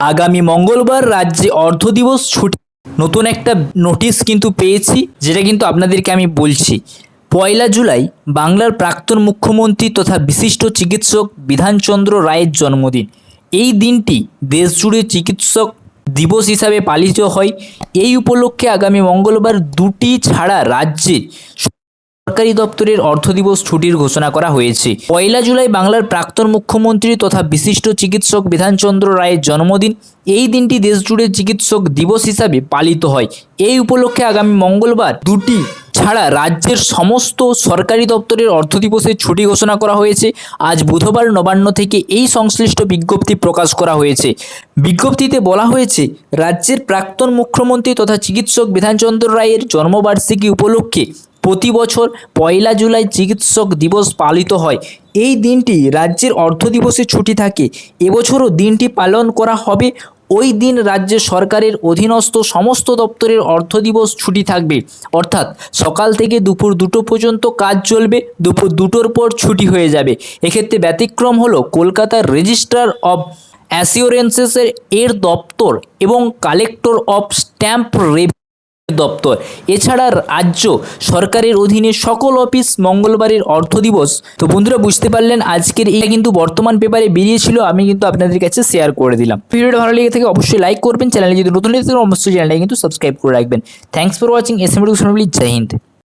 আগামী মঙ্গলবার রাজ্যে অর্ধ দিবস ছুটি। নতুন একটা নোটিশ কিন্তু পেয়েছি, যেটা কিন্তু আপনাদেরকে আমি বলছি। পয়লা জুলাই, বাংলার প্রাক্তন মুখ্যমন্ত্রী তথা বিশিষ্ট চিকিৎসক বিধানচন্দ্র রায়ের জন্মদিন। এই দিনটি দেশজুড়ে চিকিৎসক দিবস হিসাবে পালিত হয়। এই উপলক্ষে আগামী মঙ্গলবার দুটি ছাড়া রাজ্যে সরকারি দপ্তরের অর্থ দিবস ছুটির ঘোষণা করা হয়েছে। পয়লা জুলাই বাংলার প্রাক্তন মুখ্যমন্ত্রী তথা বিশিষ্ট চিকিৎসক বিধানচন্দ্র রায়ের জন্মদিন এই দিনটি দেশজুড়ে চিকিৎসক দিবস হিসাবে পালিত হয়। এই উপলক্ষে আগামী মঙ্গলবার দুটি ছাড়া রাজ্যের সমস্ত সরকারি দপ্তরের অর্থ দিবসের ছুটি ঘোষণা করা হয়েছে। আজ বুধবার নবান্ন থেকে এই সংশ্লিষ্ট বিজ্ঞপ্তি প্রকাশ করা হয়েছে। বিজ্ঞপ্তিতে বলা হয়েছে, রাজ্যের প্রাক্তন মুখ্যমন্ত্রী তথা চিকিৎসক বিধানচন্দ্র রায়ের জন্মবার্ষিকী উপলক্ষে প্রতি বছর পয়লা জুলাই চিকিৎসক দিবস পালিত হয়। এই দিনটি রাজ্যের অর্থ দিবসে ছুটি থাকে। এবছরও দিনটি পালন করা হবে। ওই দিন রাজ্য সরকারের অধীনস্থ সমস্ত দপ্তরের অর্থ দিবস ছুটি থাকবে। অর্থাৎ সকাল থেকে দুপুর দুটো পর্যন্ত কাজ চলবে, দুপুর দুটোর পর ছুটি হয়ে যাবে। এক্ষেত্রে ব্যতিক্রম হলো কলকাতার রেজিস্ট্রার অব অ্যাসিওরেন্সেসের এর দপ্তর এবং কালেক্টর অফ স্ট্যাম্প রেভ দপ্তর। এছাড়া রাজ্য সরকারের অধীনে সকল অফিস মঙ্গলবারের অর্থ দিবস। তো বন্ধুরা, বুঝতে পারলেন, আজকের এটা কিন্তু বর্তমান পেপারে বেরিয়েছিল, আমি কিন্তু আপনাদের কাছে শেয়ার করে দিলাম। ভিডিওটা ভালো লেগে থাকে, অবশ্যই লাইক করবেন চ্যানেলে যদি নতুন লেগে থাকে অবশ্যই চ্যানেলটা কিন্তু সাবস্ক্রাইব করে রাখবেন। Thanks for watching S M Jai Hind